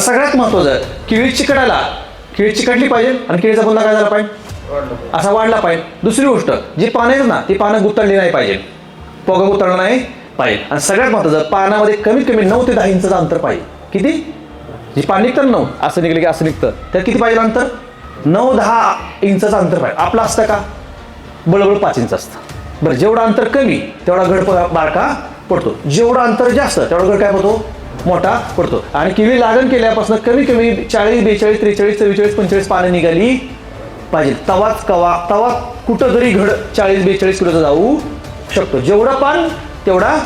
सगळ्यात महत्वाचं केळी चिकटायला केळी चिकटली पाहिजे आणि केळीचा बुंदा काय झाला पाहिजे? असा वाढला पाहिजे. दुसरी गोष्ट जी पानं आहेत ना ती पानं गुतळली नाही पाहिजे. पोगं गुतळलं नाही पाहिजे. आणि सगळ्यात महत्वाचं पानामध्ये कमीत कमी नऊ ते दहा इंचाचं अंतर पाहिजे. किती? जी पान निघतं नऊ असं निघलं की असं निघतं. तर किती पाहिजे अंतर? नऊ दहा इंचाचं अंतर पाहिजे. आपलं असतं का? बळबळ पाच इंच असतं. बरं जेवढं अंतर कमी तेवढा गड बारका पडतो. जेवढं अंतर जास्त तेवढा गड काय होतो मोठा पडतो. आणि किवी लागण केल्यापासून कमी कमी चाळीस बेचाळीस त्रेचाळीस चव्वेचाळीस पंचेचाळीस पानं निघाली पाहिजे. तवाच कवा तवा कुठं तरी घड चाळीस बेचाळीस किलोचा जाऊ शकतो. जेवढा पान तेवढा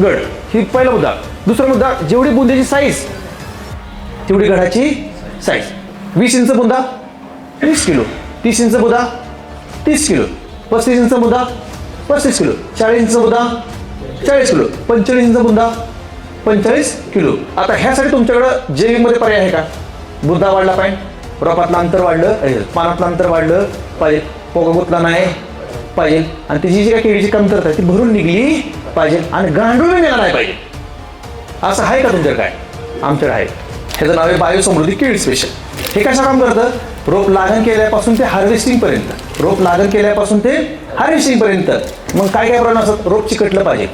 गड. ही पहिला मुद्दा. दुसरा मुद्दा जेवढी बुंदीची साईज तेवढी गडाची साईज वीस इंच बुंदा वीस किलो. तीस इंच बुदा तीस किलो. पस्तीस इंच बुदा पस्तीस किलो. चाळीस इंच बुदा चाळीस किलो. पंचेचाळीस इंच बुंदा पंचेचाळीस किलो. आता ह्यासाठी तुमच्याकडं जैविकमध्ये पर्याय आहे का? बुद्धा वाढला पाहिजे रोपातलं अंतर वाढलं पानातलं अंतर वाढलं पाहिजे. पोगा गुतला नाही पाहिजे. आणि तिची जी काय केळीची कमतरता आहे ती भरून निघली पाहिजे आणि गांडूळ निघाला नाही पाहिजे. असं आहे का तुमच्याकडे काय? आमच्याकडे आहे. ह्याचं नाव आहे बायोसमृद्धी केळी स्पेशल हे कशा काम करतं? रोप लागण केल्यापासून ते हार्वेस्टिंग पर्यंत. रोप लागण केल्यापासून ते हार्वेस्टिंग पर्यंत. मग काय काय प्रॉब्लेम असतात? रोप चिकटलं पाहिजे.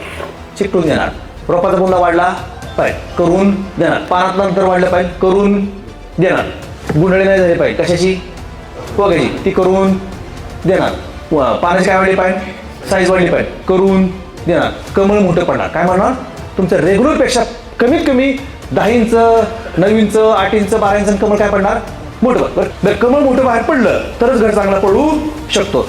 चिकटून देणार. रोपाचा बुंदा वाढला पाहिजे करून देणार. पानात नंतर वाढलं पाहिजे करून देणार. गुंडळी नाही झाली पाहिजे कशाची? वगैरे. ती करून देणार. व पाण्याची काय वाढली पाहिजे साईज वाढली पाहिजे करून देणार. कमळ मोठं पडणार. काय म्हणणार? तुमचं रेग्युलरपेक्षा कमीत कमी दहा इंच नऊ इंच आठ इंच बारा इंच कमळ काय पडणार? मोठं बरं जर कमळ मोठं बाहेर पडलं तरच घर चांगला पडू शकतो.